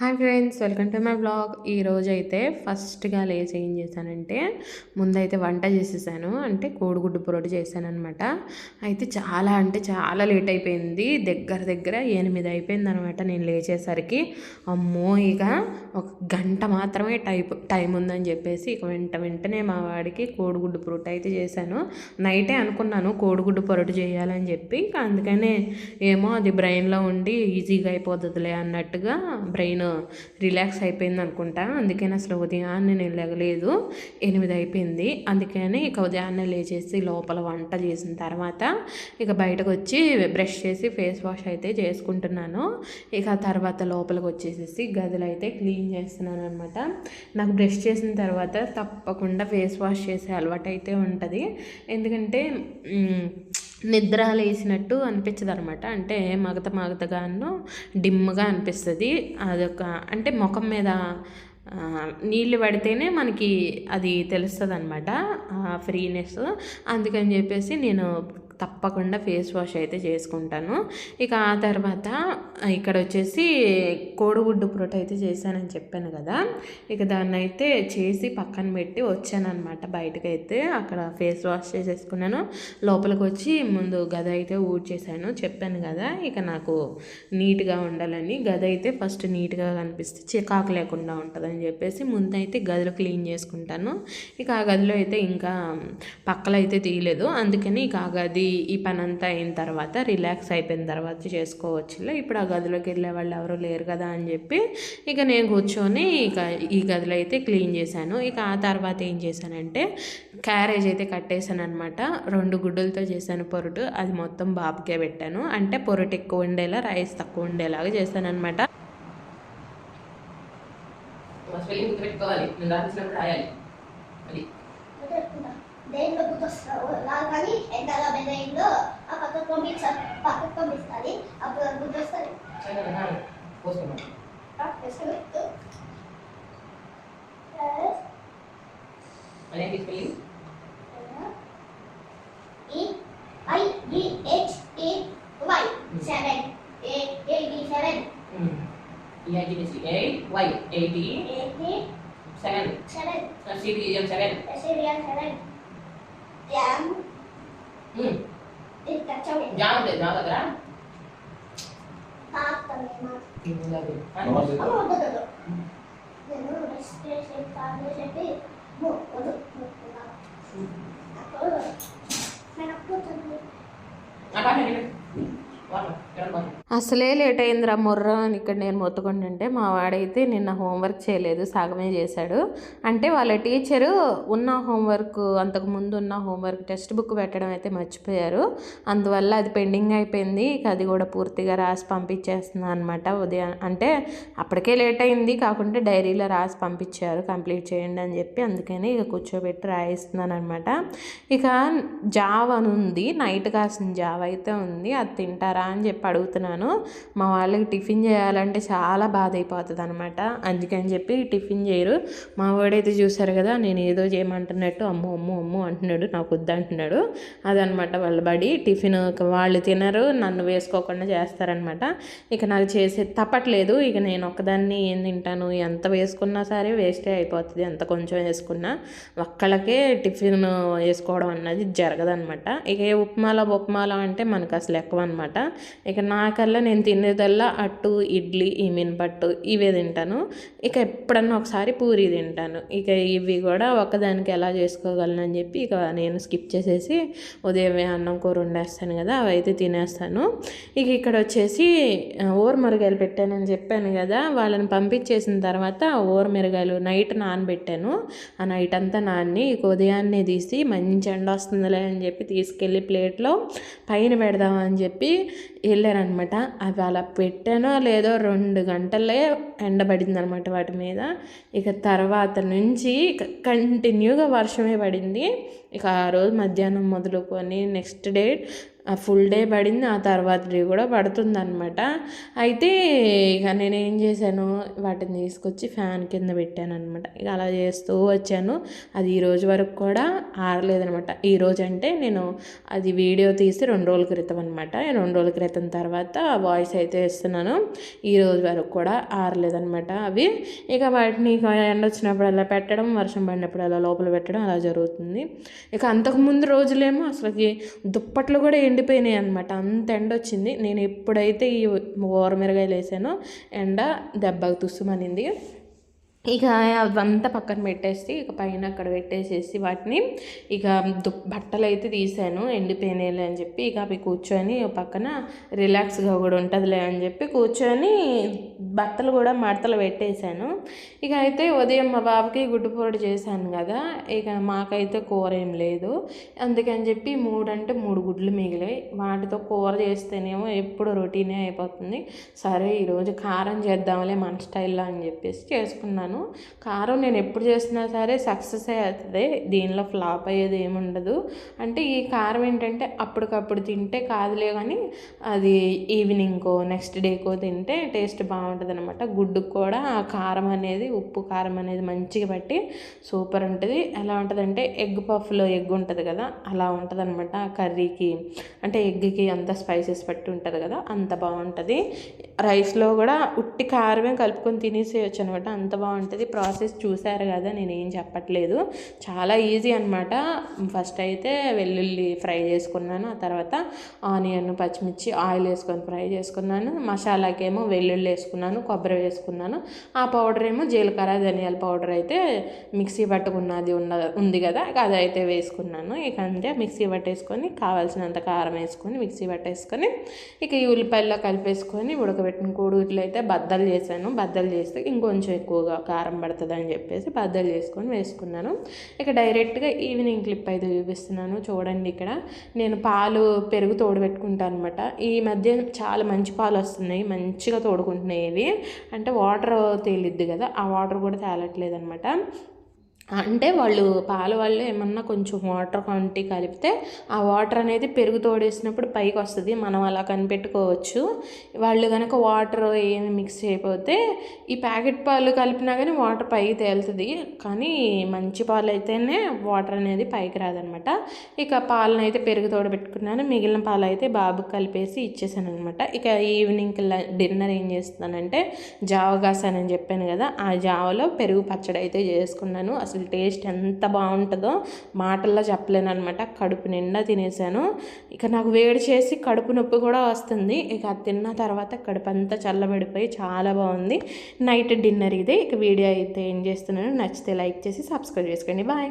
Hi friends welcome to my blog. ఈరోజు అయితే ఫస్ట్గా లేచి ఏం చేశానంటే ముందైతే వంట చేసేసాను. అంటే కోడిగుడ్డు పొరటు చేశానమాట అనమాట అయితే చాలా అంటే చాలా లేట్ అయిపోయింది దగ్గర దగ్గర ఎనిమిది అయిపోయింది అనమాట నేను లేచేసరికి. అమ్మో ఇక ఒక గంట మాత్రమే టైప్ టైం ఉందని చెప్పేసి ఇక వెంట వెంటనే మా వాడికి కోడిగుడ్డు పొరటు అయితే చేశాను. నైటే అనుకున్నాను కోడిగుడ్డు పొరటు చేయాలని చెప్పి. అందుకనే ఏమో అది బ్రెయిన్లో ఉండి ఈజీగా అయిపోతుందిలే అన్నట్టుగా బ్రెయిన్ రిలాక్స్ అయిపోయింది అనుకుంటా. అందుకని అసలు ఉదయాన్నే నేను లేగలేదు ఎనిమిది అయిపోయింది. అందుకని ఇక ఉదయాన్నే లేచేసి లోపల వంట చేసిన తర్వాత ఇక బయటకు వచ్చి బ్రష్ చేసి ఫేస్ వాష్ అయితే చేసుకుంటున్నాను. ఇక తర్వాత లోపలికి వచ్చేసేసి గదులు అయితే క్లీన్ చేస్తున్నాను అనమాట నాకు బ్రష్ చేసిన తర్వాత తప్పకుండా ఫేస్ వాష్ చేసే అలవాటు అయితే ఉంటుంది. ఎందుకంటే నిద్ర లేసినట్టు అనిపించదు అనమాట అంటే మగత మగతగాను డిమ్గా అనిపిస్తుంది. అదొక అంటే ముఖం మీద నీళ్ళు పడితేనే మనకి అది తెలుస్తుంది అనమాట ఫ్రీనెస్. అందుకని చెప్పేసి నేను తప్పకుండా ఫేస్ వాష్ అయితే చేసుకుంటాను. ఇక ఆ తర్వాత ఇక్కడ వచ్చేసి కోడిగుడ్డు పురోట అయితే చేశానని చెప్పాను కదా. ఇక దాన్ని అయితే చేసి పక్కన పెట్టి వచ్చానమాట బయటకు అయితే అక్కడ ఫేస్ వాష్ చేసేసుకున్నాను. లోపలికి వచ్చి ముందు గద అయితే ఊడ్చేసాను చెప్పాను కదా ఇక నాకు నీట్గా ఉండాలని. గద అయితే ఫస్ట్ నీట్గా కనిపిస్తే చికాకు లేకుండా ఉంటుందని చెప్పేసి ముందైతే గదిలో క్లీన్ చేసుకుంటాను. ఇక ఆ గదిలో అయితే ఇంకా పక్కలైతే అయితే తీయలేదు. అందుకని ఇక ఆ గది ఈ పని అంతా అయిన తర్వాత రిలాక్స్ అయిపోయిన తర్వాత చేసుకోవచ్చులే. ఇప్పుడు ఆ గదిలోకి వెళ్ళే వాళ్ళు ఎవరు లేరు కదా అని చెప్పి ఇక నేను కూర్చొని ఇక ఈ గదిలో అయితే క్లీన్ చేశాను. ఇక ఆ తర్వాత ఏం చేశానంటే క్యారేజ్ అయితే కట్టేశాను అనమాట రెండు గుడ్డలతో చేశాను పొరుటు. అది మొత్తం బాబుకే పెట్టాను. అంటే పొరుటు ఎక్కువ ఉండేలా రైస్ తక్కువ ఉండేలాగా చేశాను అనమాట పెట్టుకోవాలి రాయాలి. దేంట్లో గుర్తొస్తావు కానీ ఎంతగా బెదైందో ఆ పక్కకు పంపించాలి పక్కకు పంపిస్తుంది అప్పుడు అది గుర్తొస్తుంది I E H E Y seven A A B seven Eight, Y, eighty, eighty seven, seven CBM seven. SABN seven jam Hmm. ఇంకా చౌన్ జామ్ ఉంది నా దగ్గర తాతనేమా అసలే లేట్ అయిందిరా మొర్ర. అని ఇక్కడ నేను మొత్తుకుంటుంటే మా వాడైతే నిన్న హోంవర్క్ చేయలేదు సగమే చేశాడు. అంటే వాళ్ళ టీచరు ఉన్న హోంవర్క్ అంతకు ముందు ఉన్న హోంవర్క్ టెక్స్ట్ బుక్ పెట్టడం అయితే మర్చిపోయారు. అందువల్ల అది పెండింగ్ అయిపోయింది. ఇక అది కూడా పూర్తిగా రాసి పంపించేస్తున్నాను అనమాట ఉదయం. అంటే అప్పటికే లేట్ అయింది కాకుండా డైరీలో రాసి పంపించారు. కంప్లీట్ చేయండి అని చెప్పి అందుకని ఇక కూర్చోబెట్టి రాయిస్తున్నాను అనమాట ఇక జావ అని ఉంది నైట్ కాసిన జావ అయితే ఉంది. అది తింటారా అని చెప్పి అడుగుతున్నాను. మా వాళ్ళకి టిఫిన్ చేయాలంటే చాలా బాధ అయిపోతుంది అనమాట అందుకని చెప్పి టిఫిన్ చేయరు. మా వాడైతే చూసారు కదా నేను ఏదో చేయమంటున్నట్టు అమ్మో అమ్మో అమ్మో అంటున్నాడు నాకు వద్దంటున్నాడు అదనమాట వాళ్ళ బడి. టిఫిన్ వాళ్ళు తినరు నన్ను వేసుకోకుండా చేస్తారనమాట ఇక నాకు చేసే తప్పట్లేదు. ఇక నేను ఒక్కదాన్ని ఏం తింటాను? ఎంత వేసుకున్నా సరే వేస్టే అయిపోతుంది. ఎంత కొంచెం వేసుకున్నా ఒక్కళ్ళకే టిఫిన్ వేసుకోవడం అన్నది జరగదనమాట ఇక ఏ ఉప్మాలో ఉప్మాలో అంటే మనకు అసలు ఎక్కువ అనమాట ఇక నాకల్లా నేను తినేదల్లా అట్టు ఇడ్లీ ఈ మినపట్టు ఇవే తింటాను. ఇక ఎప్పుడన్నా ఒకసారి పూరి తింటాను. ఇక ఇవి కూడా ఒకదానికి ఎలా చేసుకోగలను అని చెప్పి ఇక నేను స్కిప్ చేసేసి ఉదయమే అన్నం కూర వండేస్తాను కదా అవి అయితే తినేస్తాను. ఇక ఇక్కడ వచ్చేసి ఓర్ మిరగాయలు పెట్టానని చెప్పాను కదా వాళ్ళని పంపించేసిన తర్వాత ఓర్ మిరగాయలు నైట్ నానబెట్టాను. ఆ నైట్ అంతా నాన్ని ఇక ఉదయాన్నే తీసి మంచి ఎండ వస్తుందిలే అని చెప్పి తీసుకెళ్ళి ప్లేట్లో పైన పెడదామని చెప్పి వెళ్ళానమాట అవి అలా పెట్టానో లేదో రెండు గంటలే ఎండబడింది అనమాట వాటి మీద. ఇక తర్వాత నుంచి కంటిన్యూగా వర్షమే పడింది. ఇక ఆ రోజు మధ్యాహ్నం మొదలుకొని నెక్స్ట్ డే ఆ ఫుల్ డే పడింది ఆ తర్వాత డే కూడా పడుతుందనమాట అయితే ఇక నేను ఏం చేశాను వాటిని తీసుకొచ్చి ఫ్యాన్ కింద పెట్టాను అనమాట ఇక అలా చేస్తూ వచ్చాను. అది ఈ రోజు వరకు కూడా ఆరలేదనమాట ఈ రోజు అంటే నేను అది వీడియో తీసి రెండు రోజుల క్రితం అనమాట రెండు రోజుల క్రితం తర్వాత వాయిస్ అయితే ఇస్తున్నాను. ఈ రోజు వరకు కూడా ఆరలేదనమాట అవి. ఇక వాటిని ఎండ వచ్చినప్పుడు అలా పెట్టడం వర్షం పడినప్పుడు అలా లోపల పెట్టడం అలా జరుగుతుంది. ఇక అంతకుముందు రోజులేమో అసలుకి దుప్పట్లు కూడా ఎండిపోయినాయి అనమాట అంత ఎండ వచ్చింది నేను ఎప్పుడైతే ఈ ఓరమిరగాయలు వేసానో ఎండ దెబ్బకు తుస్సుమనింది. ఇక అవంతా పక్కన పెట్టేసి ఇక పైన అక్కడ పెట్టేసేసి వాటిని ఇక దు బట్టలు అయితే తీసాను ఎండిపోయినాయిలే అని చెప్పి ఇక అవి కూర్చొని పక్కన రిలాక్స్గా కూడా ఉంటుందిలే అని చెప్పి కూర్చొని బట్టలు కూడా మడతలు పెట్టేశాను. ఇక అయితే ఉదయం మా బాబుకి గుడ్డు చేశాను కదా ఇక మాకైతే కూర ఏం లేదు. అందుకని చెప్పి మూడు అంటే మూడు గుడ్లు మిగిలాయి. వాటితో కూర చేస్తేనేమో ఎప్పుడు రొటీనే అయిపోతుంది. సరే ఈరోజు కారం చేద్దాంలే మన స్టైల్లో అని చెప్పేసి చేసుకున్నాను. కారం నేను ఎప్పుడు చేసినా సరే సక్సెస్ అవుతుంది. దీనిలో ఫ్లాప్ అయ్యేది ఏముండదు అంటే ఈ కారం ఏంటంటే అప్పటికప్పుడు తింటే కాదులే కానీ అది ఈవినింగ్కో నెక్స్ట్ డేకో తింటే టేస్ట్ బాగుంటుంది అనమాట గుడ్డుకు కూడా ఆ కారం అనేది ఉప్పు కారం అనేది మంచిగా పట్టి సూపర్ ఉంటుంది. ఎలా ఉంటుందంటే ఎగ్ పఫ్లో ఎగ్ ఉంటుంది కదా అలా ఉంటుంది అనమాట ఆ కర్రీకి. అంటే ఎగ్కి అంత స్పైసెస్ పట్టి ఉంటుంది కదా అంత బాగుంటుంది. రైస్లో కూడా ఉట్టి కారమే కలుపుకొని తినేసేయచ్చు అనమాట అంత బాగుంటుంది. ప్రాసెస్ చూశారు కదా నేను ఏం చెప్పట్లేదు. చాలా ఈజీ అనమాట ఫస్ట్ అయితే వెల్లుల్లి ఫ్రై చేసుకున్నాను ఆ తర్వాత ఆనియన్ పచ్చిమిర్చి ఆయిల్ వేసుకొని ఫ్రై చేసుకున్నాను. మసాలాకేమో వెల్లుల్లి వేసుకున్నాను కొబ్బరి వేసుకున్నాను. ఆ పౌడర్ ఏమో జీలకర్ర ధనియాల పౌడర్ అయితే మిక్సీ పట్టుకున్నది ఉన్న ఉంది కదా అది అయితే వేసుకున్నాను. ఇక అంతే మిక్సీ పట్టేసుకొని కావాల్సినంత కారం వేసుకొని మిక్సీ పట్టేసుకొని ఇక ఈ ఉల్లిపాయల్లో కలిపేసుకొని ఉడకబెట్టిన కోడిగుడ్లు అయితే బద్దలు చేశాను. బద్దలు చేస్తే ఇంకొంచెం ఎక్కువగా కారం పడుతుంది అని చెప్పేసి బద్దలు చేసుకొని వేసుకున్నాను. ఇక డైరెక్ట్గా ఈవినింగ్ క్లిప్ అయితే చూపిస్తున్నాను. చూడండి ఇక్కడ. నేను పాలు పెరుగు తోడబెట్టుకుంటాను అనమాట ఈ మధ్య చాలా మంచి పాలు వస్తున్నాయి. మంచిగా తోడుకుంటున్నాయి ఇవి. అంటే వాటర్ తేలిద్ది కదా. ఆ వాటర్ కూడా తేలట్లేదు అనమాట అంటే వాళ్ళు పాల వాళ్ళు ఏమన్నా కొంచెం వాటర్ క్వాంటిటీ కలిపితే ఆ వాటర్ అనేది పెరుగు తోడేసినప్పుడు పైకి వస్తుంది. మనం అలా కనిపెట్టుకోవచ్చు. వాళ్ళు కనుక వాటర్ ఏమి మిక్స్ చేయకపోతే ఈ ప్యాకెట్ పాలు కలిపినా కానీ వాటర్ పైకి తేలుతుంది. కానీ మంచి పాలు అయితేనే వాటర్ అనేది పైకి రాదనమాట. ఇక పాలను అయితే పెరుగు తోడబెట్టుకున్నాను మిగిలిన పాలు అయితే బాబుకి కలిపేసి ఇచ్చేసాను అనమాట ఇక ఈవినింగ్ డిన్నర్ ఏం చేస్తున్నానంటే జావ కాసానని చెప్పాను కదా ఆ జావలో పెరుగు పచ్చడి అయితే చేసుకున్నాను. అసలు అసలు టేస్ట్ ఎంత బాగుంటుందో మాటల్లో చెప్పలేను అనమాట కడుపు నిండా తినేసాను. ఇక నాకు వేడి చేసి కడుపు నొప్పి కూడా వస్తుంది. ఇక అది తిన్న తర్వాత కడుపు అంతా చల్లబడిపోయి చాలా బాగుంది. నైట్ డిన్నర్ ఇది. ఇక వీడియో అయితే ఏం చేస్తున్నాను నచ్చితే లైక్ చేసి సబ్స్క్రైబ్ చేసుకోండి. బాయ్.